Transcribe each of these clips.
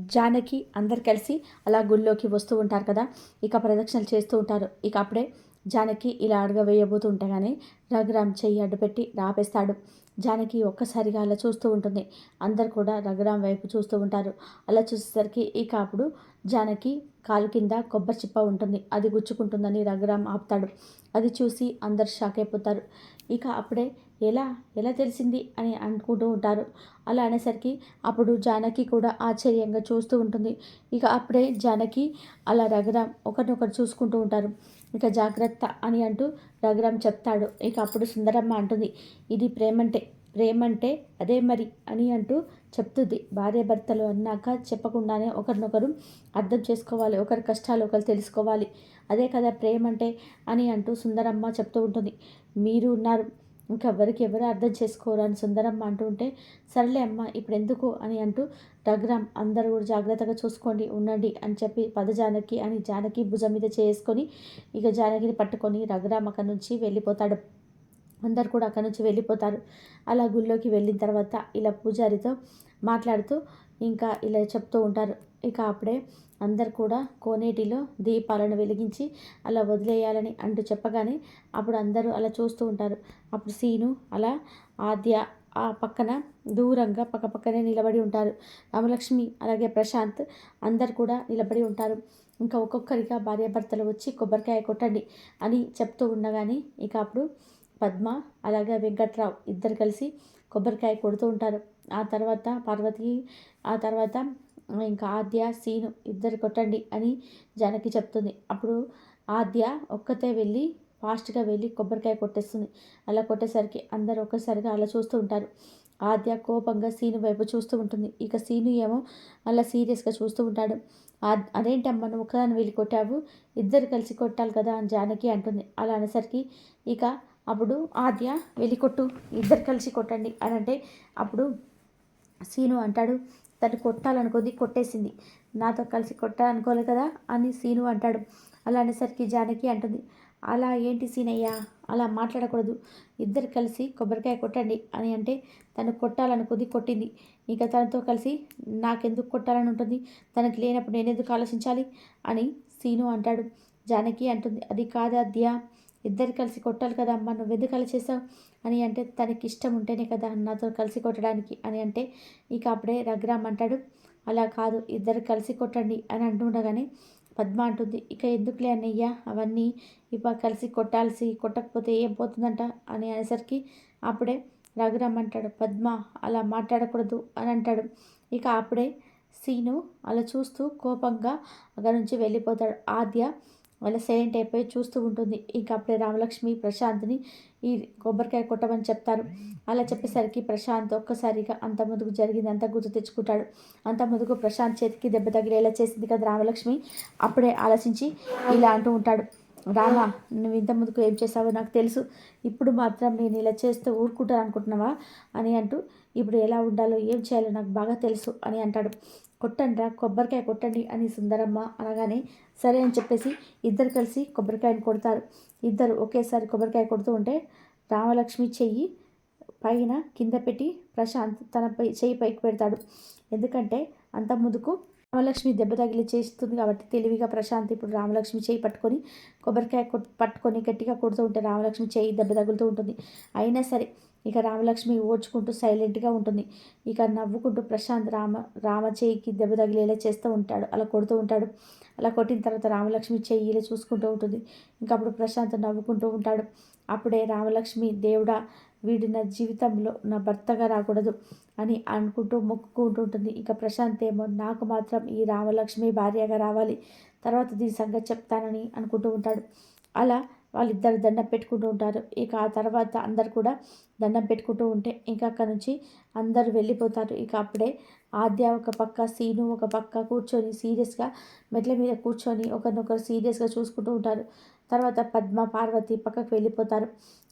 జానకి అందరు కలిసి అలా గుళ్ళోకి వస్తూ ఉంటారు కదా. ఇక ప్రదక్షిణలు చేస్తూ ఉంటారు. ఇక అప్పుడే జానకి ఇలా అడగవేయబోతూ ఉండగానే రఘురామ్ చెయ్యి అడ్డుపెట్టి రాపేస్తాడు. జానకి ఒక్కసారిగా అలా చూస్తూ ఉంటుంది. అందరు కూడా రఘురామ్ వైపు చూస్తూ ఉంటారు. అలా చూసేసరికి ఇక అప్పుడు జానకి కాలు కింద కొబ్బరి చిప్ప ఉంటుంది. అది గుచ్చుకుంటుందని రఘురామ్ ఆపుతాడు. అది చూసి అందరు షాక్ అయిపోతారు. ఇక అప్పుడే ఎలా? ఎలా తెలిసింది? అని అనుకుంటూ ఉంటారు. అలా అనేసరికి అప్పుడు జానకి కూడా ఆశ్చర్యంగా చూస్తూ ఉంటుంది. ఇక అప్పుడే జానకి అలా రఘురామ్ ఒకరినొకరు చూసుకుంటూ ఉంటారు. ఇక జాగ్రత్త అని అంటూ రఘురామ్ చెప్తాడు. ఇక అప్పుడు సుందరమ్మ అంటుంది ఇది ప్రేమంటే ప్రేమంటే అదే మరి అని అంటూ చెప్తుంది. భార్య భర్తలు అన్నాక చెప్పకుండానే ఒకరినొకరు అర్థం చేసుకోవాలి. ఒకరి కష్టాలు ఒకరు తెలుసుకోవాలి. అదే కదా ప్రేమ అంటే అని అంటూ సుందరమ్మ చెప్తూ ఉంటుంది. మీరు ఉన్నారు ఇంకెవ్వరికి ఎవరు అర్థం చేసుకోరు అని సుందరమ్మ అంటూ ఉంటే సర్లే అమ్మ ఇప్పుడు ఎందుకు అని అంటూ రఘురామ్ అందరూ కూడా జాగ్రత్తగా చూసుకోండి ఉండండి అని చెప్పి పద జానకి అని జానకి భుజం మీద చేసుకొని ఇక జానకిని పట్టుకొని రఘురామ్ అక్కడి నుంచి వెళ్ళిపోతాడు. అందరు కూడా అక్కడి నుంచి వెళ్ళిపోతారు. అలా గుళ్ళోకి వెళ్ళిన తర్వాత ఇలా పూజారితో మాట్లాడుతూ ఇంకా ఇలా చెప్తూ ఉంటారు. ఇక అప్పుడే అందరు కూడా కోనేటిలో దీపాలను వెలిగించి అలా వదిలేయాలని అంటూ చెప్పగానే అప్పుడు అందరూ అలా చూస్తూ ఉంటారు. అప్పుడు సీను అలా ఆద్య ఆ పక్కన దూరంగా పక్క పక్కనే నిలబడి ఉంటారు. రామలక్ష్మి అలాగే ప్రశాంత్ అందరు కూడా నిలబడి ఉంటారు. ఇంకా ఒక్కొక్కరిగా భార్యాభర్తలు వచ్చి కొబ్బరికాయ కొట్టండి అని చెప్తూ ఉండగానే ఇక అప్పుడు పద్మ అలాగే వెంకట్రావు ఇద్దరు కలిసి కొబ్బరికాయ కొడుతూ ఉంటారు. ఆ తర్వాత పార్వతి ఆ తర్వాత ఇంకా ఆద్య సీను ఇద్దరు కొట్టండి అని జానకి చెప్తుంది. అప్పుడు ఆద్య ఒక్కతే వెళ్ళి ఫాస్ట్గా వెళ్ళి కొబ్బరికాయ కొట్టేస్తుంది. అలా కొట్టేసరికి అందరూ ఒక్కసారిగా అలా చూస్తూ ఉంటారు. ఆద్య కోపంగా సీను వైపు చూస్తూ ఉంటుంది. ఇక సీను ఏమో అలా సీరియస్గా చూస్తూ ఉంటాడు. అదేంటమ్మా నువ్వు ఒకదాన్ని వెళ్ళి కొట్టావు? ఇద్దరు కలిసి కొట్టాలి కదా అని జానకి అంటుంది. అలా అనేసరికి ఇక అప్పుడు ఆద్య వెళ్ళి కొట్టు. ఇద్దరు కలిసి కొట్టండి అని అంటే అప్పుడు సీను అంటాడు తను కొట్టాలనుకుంది కొట్టేసింది. నాతో కలిసి కొట్టాలనుకోలే కదా అని సీను అంటాడు. అలా అనేసరికి జానకి అంటుంది. అలా ఏంటి సీనయ్యా? అలా మాట్లాడకూడదు. ఇద్దరు కలిసి కొబ్బరికాయ కొట్టండి అని అంటే తను కొట్టాలనుకుంది కొట్టింది. ఇంకా తనతో కలిసి నాకెందుకు కొట్టాలని ఉంటుంది? తనకి లేనప్పుడు నేను ఎందుకు ఆలోచించాలి? అని సీను అంటాడు. జానకి అంటుంది. అది కాదా కాదద్యా ఇద్దరు కలిసి కొట్టాలి కదా అమ్మ నువ్వు ఎందుకు చేసావు? అని అంటే తనకి ఇష్టం ఉంటేనే కదా నాతో కలిసి కొట్టడానికి అని అంటే ఇక అప్పుడే రఘురామ్ అంటాడు అలా కాదు ఇద్దరు కలిసి కొట్టండి అని అంటుండగానే పద్మ అంటుంది ఇక ఎందుకులే అన్నయ్య అవన్నీ ఇప్ప కలిసి కొట్టాల్సి కొట్టకపోతే ఏం పోతుందంట? అని అనేసరికి అప్పుడే రఘురామ్ అంటాడు పద్మ అలా మాట్లాడకూడదు అని అంటాడు. ఇక అప్పుడే సీను అలా చూస్తూ కోపంగా అక్కడి నుంచి వెళ్ళిపోతాడు. ఆద్య వాళ్ళ సైలెంట్ అయిపోయి చూస్తూ ఉంటుంది. ఇంకా అప్పుడే రామలక్ష్మి ప్రశాంత్ని ఈ కొబ్బరికాయ కొట్టమని చెప్తారు. అలా చెప్పేసరికి ప్రశాంత్ ఒక్కసారిగా అంత ముందుకు జరిగింది. అంతా గుర్తు తెచ్చుకుంటాడు. అంత ముందుకు ప్రశాంత్ చేతికి దెబ్బ తగిలేలా చేసింది కదా రామలక్ష్మి? అప్పుడే ఆలోచించి ఇలా అంటూ ఉంటాడు. రామా నువ్వు ఇంత ముందుకు ఏం చేసావో నాకు తెలుసు. ఇప్పుడు మాత్రం నేను ఇలా చేస్తే ఊరుకుంటాను అనుకుంటున్నావా? అని అంటూ ఇప్పుడు ఎలా ఉండాలో ఏం చేయాలో నాకు బాగా తెలుసు అని అంటాడు. కొట్టండి కొబ్బరికాయ కొట్టండి అని సుందరమ్మ అనగానే సరే అని చెప్పేసి ఇద్దరు కలిసి కొబ్బరికాయను కొడతారు. ఇద్దరు ఒకేసారి కొబ్బరికాయ కొడుతూ ఉంటే రామలక్ష్మి చెయ్యి పైన కింద పెట్టి ప్రశాంత్ తన పై చెయ్యి పైకి పెడతాడు. ఎందుకంటే అంత ముందుకు రామలక్ష్మి దెబ్బ తగిలి చేస్తుంది కాబట్టి తెలివిగా ప్రశాంత్ ఇప్పుడు రామలక్ష్మి చేయి పట్టుకొని కొబ్బరికాయ పట్టుకొని గట్టిగా కొడుతూ ఉంటే రామలక్ష్మి చేయి దెబ్బ తగులుతూ ఉంటుంది. అయినా సరే ఇక రామలక్ష్మి ఓడ్చుకుంటూ సైలెంట్గా ఉంటుంది. ఇక నవ్వుకుంటూ ప్రశాంత్ రామ రామ చేయికి దెబ్బ తగిలేలా చేస్తూ ఉంటాడు. అలా కొడుతూ ఉంటాడు. అలా కొట్టిన తర్వాత రామలక్ష్మి చెయ్యి ఇలా చూసుకుంటూ ఉంటుంది. ఇంకా అప్పుడు ప్రశాంత్ నవ్వుకుంటూ ఉంటాడు. అప్పుడే రామలక్ష్మి దేవుడా వీడి నా జీవితంలో నా భర్తగా రాకూడదు అని అనుకుంటూ మొక్కుకుంటూ ఉంటుంది. ఇక ప్రశాంత్ ఏమో నాకు మాత్రం ఈ రామలక్ష్మి భార్యగా రావాలి. తర్వాత దీని సంగతి చెప్తానని అనుకుంటూ ఉంటాడు. అలా వాళ్ళిద్దరు దండం పెట్టుకుంటూ ఉంటారు. ఇక ఆ తర్వాత అందరు కూడా దండం పెట్టుకుంటూ ఉంటే ఇంకా అక్కడ నుంచి అందరు వెళ్ళిపోతారు. ఇక అప్పుడే ఆద్య ఒక పక్క సీను ఒక పక్క కూర్చొని సీరియస్గా మెట్ల మీద కూర్చొని ఒకరినొకరు సీరియస్గా చూసుకుంటూ ఉంటారు. తర్వాత పద్మ పార్వతి పక్కకు వెళ్ళిపోతారు.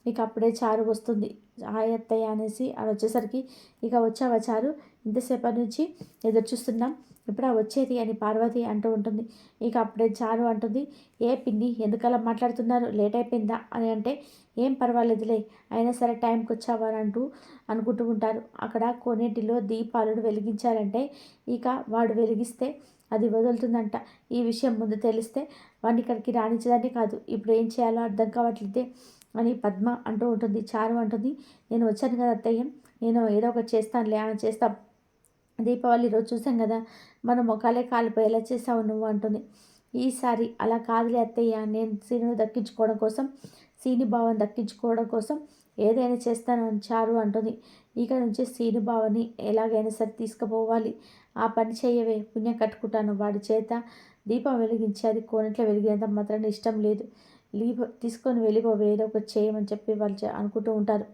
ఇక అప్పుడే చారు వస్తుంది. ఆయత్తయ్య అనేసి అది వచ్చేసరికి ఇక వచ్చావా చారు? ఇంతసేపటి నుంచి ఎదురు చూస్తున్నాం. ఇప్పుడా వచ్చేది అని పార్వతి అంటూ ఉంటుంది. ఇక అప్పుడే చారు అంటుంది ఏ పిన్ని ఎందుకలా మాట్లాడుతున్నారు? లేట్ అయిపోయిందా? అని అంటే ఏం పర్వాలేదులే. అయినా సరే టైంకి వచ్చావా? అని అంటూ అనుకుంటూ ఉంటారు. అక్కడ కోనేటిలో దీపాలను వెలిగించాలంటే ఇక వాడు వెలిగిస్తే అది వదులుతుందంట. ఈ విషయం ముందు తెలిస్తే వాడిని ఇక్కడికి రాణించదాన్ని కాదు. ఇప్పుడు ఏం చేయాలో అర్థం కావట్లేదే అని పద్మ అంటూ ఉంటుంది. చారు అంటుంది. నేను వచ్చాను కదా అత్తయ్య. నేను ఏదో ఒకటి చేస్తానులే అని చేస్తాం. దీపావళి రోజు చూసాం కదా. మన ముఖాలే కాలిపోయేలా చేసావు నువ్వు అంటుంది. ఈసారి అలా కాదులే అత్తయ్య. నేను సీను దక్కించుకోవడం కోసం సీని భావం దక్కించుకోవడం కోసం ఏదైనా చేస్తాను అని చారు అంటుంది. ఇక నుంచి సీను భావని ఎలాగైనా సరే తీసుకుపోవాలి. ఆ పని చేయవే. పుణ్యం కట్టుకుంటాను వాడి చేత. దీపం వెలిగించి అది కోనట్లో వెలిగినంత మాత్రం ఇష్టం లేదు. లీపో తీసుకొని వెళ్ళిపోవే ఏదో ఒకటి చేయమని చెప్పి వాళ్ళు అనుకుంటూ ఉంటారు.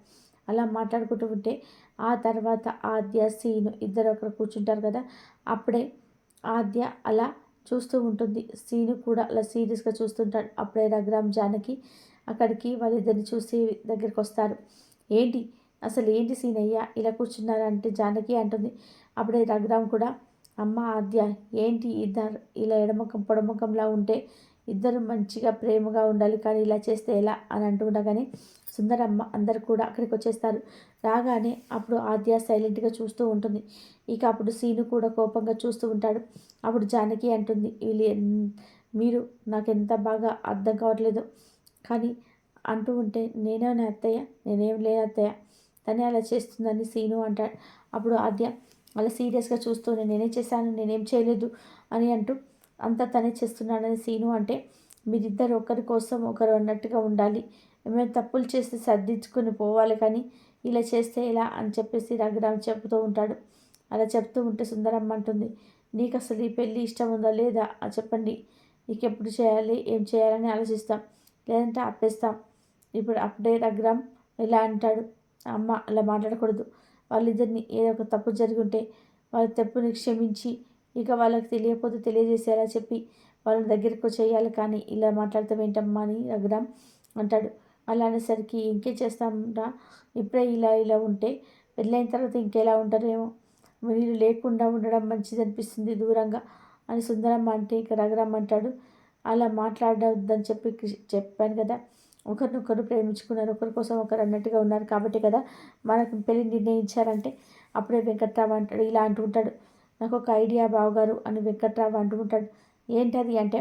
అలా మాట్లాడుకుంటూ ఉంటే ఆ తర్వాత ఆద్య సీను ఇద్దరు ఒకరు కూర్చుంటారు కదా అప్పుడే ఆద్య అలా చూస్తూ ఉంటుంది. సీను కూడా అలా సీరియస్గా చూస్తుంటాడు. అప్పుడే రఘురామ్ జానకి అక్కడికి వాళ్ళిద్దరిని చూసి దగ్గరికి వస్తారు. ఏంటి? అసలు ఏంటి సీనయ్య? ఇలా కూర్చున్నారంటే జానకి అంటుంది. అప్పుడే రఘురామ్ కూడా అమ్మ ఆద్య ఏంటి ఇద్దరు ఇలా ఎడముఖం పొడముఖంలా ఉంటే ఇద్దరు మంచిగా ప్రేమగా ఉండాలి కానీ ఇలా చేస్తే ఎలా? అని అంటూ ఉండగానే సుందరమ్మ అందరు కూడా అక్కడికి వచ్చేస్తారు రాగానే అప్పుడు ఆద్య సైలెంట్గా చూస్తూ ఉంటుంది. ఇక అప్పుడు సీను కూడా కోపంగా చూస్తూ ఉంటాడు. అప్పుడు జానకి అంటుంది వీళ్ళు మీరు నాకు ఎంత బాగా అర్థం కావట్లేదు. కానీ అంటూ ఉంటే నేనే అత్తయ్య? నేనేం లేని అత్తయ్య తనే అలా చేస్తుందని సీను అంటాడు అప్పుడు ఆద్య అలా సీరియస్గా చూస్తూ నేనేం చేశాను నేనేం చేయలేదు అని అంటూ అంతా తనే చేస్తున్నాడని సీను అంటే మీరిద్దరు ఒకరి కోసం ఒకరు అన్నట్టుగా ఉండాలి. ఏమైనా తప్పులు చేస్తే సర్దించుకొని పోవాలి కానీ ఇలా చేస్తే ఇలా అని చెప్పేసి రఘురామ్ చెబుతూ ఉంటాడు. అలా చెప్తూ ఉంటే సుందరమ్మ అంటుంది నీకు అసలు ఈ పెళ్ళి ఇష్టం ఉందా లేదా? అని చెప్పండి. నీకు ఎప్పుడు చేయాలి ఏం చేయాలని ఆలోచిస్తాం. లేదంటే ఆపేస్తాం. ఇప్పుడు అప్పుడే రఘురామ్ ఇలా అంటాడు. అమ్మ అలా మాట్లాడకూడదు. వాళ్ళిద్దరిని ఏదో ఒక తప్పు జరిగి ఉంటే వాళ్ళ తప్పుని క్షమించి ఇక వాళ్ళకి తెలియకపోతే తెలియజేసేలా చెప్పి వాళ్ళని దగ్గరకు చేయాలి కానీ ఇలా మాట్లాడతాం ఏంటమ్మా అని రఘురామ్ అంటాడు. అలా అనేసరికి ఇంకే చేస్తామరా ఇప్పుడే ఇలా ఇలా ఉంటే పెళ్ళైన తర్వాత ఇంకెలా ఉంటారేమో? వీళ్ళు లేకుండా ఉండడం మంచిది అనిపిస్తుంది దూరంగా అని సుందరమ్మ అంటే ఇక రఘురామ్ అంటాడు. అలా మాట్లాడవద్దని చెప్పి చెప్పాను కదా. ఒకరినొకరు ప్రేమించుకున్నారు ఒకరి కోసం ఒకరు అన్నట్టుగా ఉన్నారు కాబట్టి కదా మనకు పెళ్ళి నిర్ణయించారంటే. అప్పుడే వెంకట్రావు అంటాడు ఇలా అంటుంటాడు నాకు ఒక ఐడియా బావగారు అని వెంకట్రావు అంటుంటాడు ఏంటది అంటే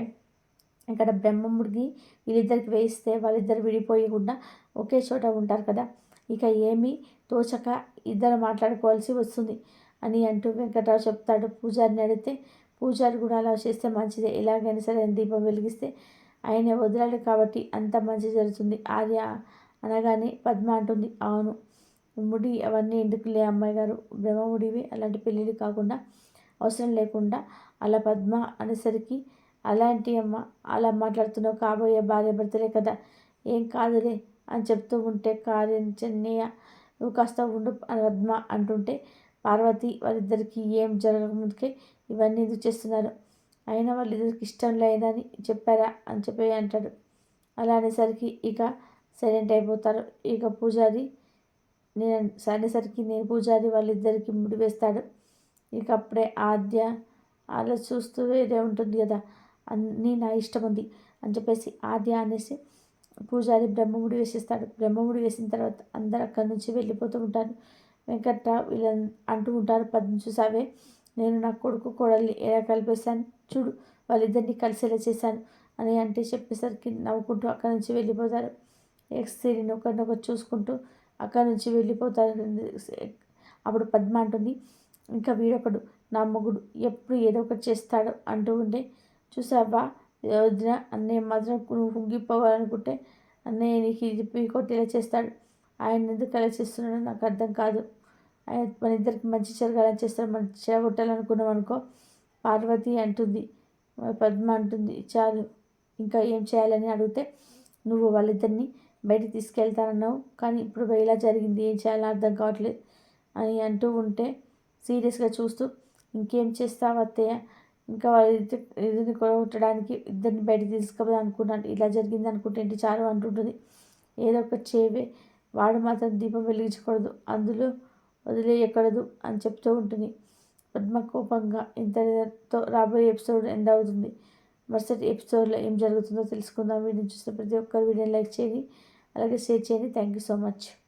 ఇక్కడ బ్రహ్మముడికి వీళ్ళిద్దరికి వేయిస్తే వాళ్ళిద్దరు విడిపోయకుండా ఒకే చోట ఉంటారు కదా. ఇక ఏమీ తోచక ఇద్దరు మాట్లాడుకోవాల్సి వస్తుంది అని అంటూ వెంకట్రావు చెప్తాడు. పూజారిని అడిగితే పూజారి కూడా అలా చేస్తే మంచిదే. ఎలాగైనా సరే దీపం వెలిగిస్తే ఆయన వదిలాడు కాబట్టి అంత మంచి జరుగుతుంది. ఆర్య అనగానే పద్మ అంటుంది అవును ముడి అవన్నీ ఎందుకు లే అమ్మాయి గారు? బ్రహ్మముడివి అలాంటి పెళ్ళిళ్ళు కాకుండా అవసరం లేకుండా అలా పద్మ అనేసరికి అలాంటి అమ్మ అలా మాట్లాడుతున్నావు కాబోయే భార్య భర్తలే కదా ఏం కాదులే అని చెప్తూ ఉంటే కార్యం చెన్నయ్య నువ్వు కాస్త ఉండు పద్మ అంటుంటే పార్వతి వారిద్దరికీ ఏం జరగకముందుకే ఇవన్నీ ఎందుకు చేస్తున్నారు? అయినా వాళ్ళు ఇద్దరికి ఇష్టం లేదని చెప్పారా అని చెప్పి అంటాడు. అలా అనేసరికి ఇక సైలెంట్ అయిపోతారు. ఇక పూజారి నేను అనేసరికి నేను పూజారి వాళ్ళిద్దరికి ముడి వేస్తాడు. ఇక అప్పుడే ఆద్య అలా చూస్తూ వేరే ఉంటుంది కదా అన్నీ నా ఇష్టం ఉంది అని చెప్పేసి ఆద్య అనేసి పూజారి బ్రహ్మముడి వేసిస్తాడు. బ్రహ్మముడి వేసిన తర్వాత అందరు అక్కడి నుంచి వెళ్ళిపోతూ ఉంటారు. వెంకట్రావు వీళ్ళ అంటూ ఉంటారు పద్మ చూసావే? నేను నా కొడుకు కోడల్ని ఎలా కలిపేశాను? చూడు వాళ్ళిద్దరిని కలిసేలా చేశాను అని అంటే చెప్పేసరికి నవ్వుకుంటూ అక్కడి నుంచి వెళ్ళిపోతారు. ఎక్స్ సిరీని ఒకరినొకరు చూసుకుంటూ అక్కడి నుంచి వెళ్ళిపోతారు. అప్పుడు పద్మ అంటుంది ఇంకా వీడొకడు నా మొగుడు ఎప్పుడు ఏదో ఒకటి చేస్తాడు అంటూ ఉంటే చూసావా వదిన అన్నయ్య మాత్రం నువ్వు కుంగిపోవాలనుకుంటే అన్నయ్య నీకు ఇది కొట్టేలా చేస్తాడు. ఆయన ఎందుకు అలా చేస్తున్నాడో నాకు అర్థం కాదు. ఆయన మన ఇద్దరికి మంచి జరగాలని చేస్తాడు మనం చెడగొట్టాలనుకున్నాం అనుకో పార్వతి అంటుంది పద్మ అంటుంది చాలు ఇంకా ఏం చేయాలని అడిగితే నువ్వు వాళ్ళిద్దరిని బయటికి తీసుకెళ్తానన్నావు. కానీ ఇప్పుడు ఇలా జరిగింది ఏం చేయాలని అర్థం కావట్లేదు అని అంటూ ఉంటే సీరియస్గా చూస్తూ ఇంకేం చేస్తావు అత్తయ్య? ఇంకా ఇద్దరిని కొట్టడానికి ఇద్దరిని బయట తీసుకుపోదాం అనుకున్నాను. ఇలా జరిగింది అనుకుంటే ఏంటి చాలు? అంటుంటుంది. ఏదో ఒక చేవే వాడు మాత్రం దీపం వెలిగించకూడదు. అందులో వదిలేయకూడదు అని చెప్తూ ఉంటుంది. పద్మ కోపంగా ఇంతటితో రాబోయే ఎపిసోడ్ ఎండ్ అవుతుంది. మరుసటి ఎపిసోడ్లో ఏం జరుగుతుందో తెలుసుకుందాం. వీడియో చూసిన ప్రతి ఒక్కరు వీడియోని లైక్ చేయండి. అలాగే షేర్ చేయండి. Thank you so much.